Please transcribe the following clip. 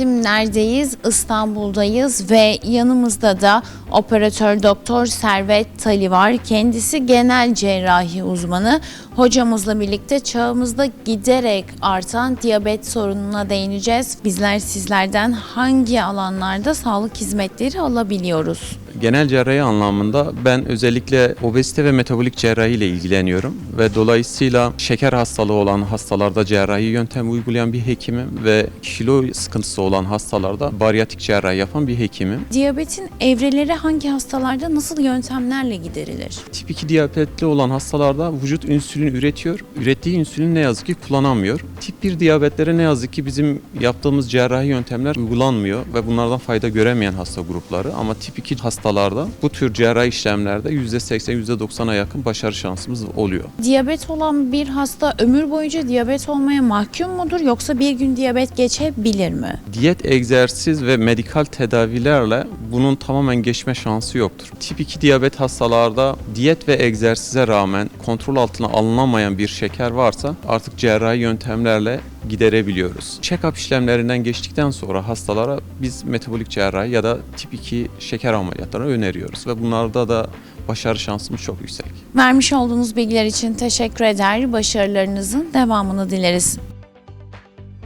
efendim neredeyiz? İstanbul'dayız ve yanımızda da operatör doktor Servet Tali var. Kendisi genel cerrahi uzmanı. Hocamızla birlikte çağımızda giderek artan diyabet sorununa değineceğiz. Bizler sizlerden hangi alanlarda sağlık hizmetleri alabiliyoruz? Genel cerrahi anlamında ben özellikle obezite ve metabolik cerrahi ile ilgileniyorum ve dolayısıyla şeker hastalığı olan hastalarda cerrahi yöntem uygulayan bir hekimim ve kilo sıkıntısı olan hastalarda baryatik cerrahi yapan bir hekimim. Diyabetin evreleri hangi hastalarda nasıl yöntemlerle giderilir? Tip 2 diyabetli olan hastalarda vücut insülin üretiyor. Ürettiği insülin ne yazık ki kullanamıyor. Tip 1 diyabetlere ne yazık ki bizim yaptığımız cerrahi yöntemler uygulanmıyor ve bunlardan fayda göremeyen hasta grupları ama tip 2 hastalarda bu tür cerrahi işlemlerde %80 %90'a yakın başarı şansımız oluyor. Diyabet olan bir hasta ömür boyunca diyabet olmaya mahkum mudur yoksa bir gün diyabet geçebilir mi? Diyet, egzersiz ve medikal tedavilerle bunun tamamen geçme şansı yoktur. Tip 2 diyabet hastalarda diyet ve egzersize rağmen kontrol altına alınamayan bir şeker varsa artık cerrahi yöntemlerle giderebiliyoruz. Check-up işlemlerinden geçtikten sonra hastalara biz metabolik cerrahi ya da tip 2 şeker ameliyatlarını öneriyoruz ve bunlarda da başarı şansımız çok yüksek. Vermiş olduğunuz bilgiler için teşekkür eder. Başarılarınızın devamını dileriz.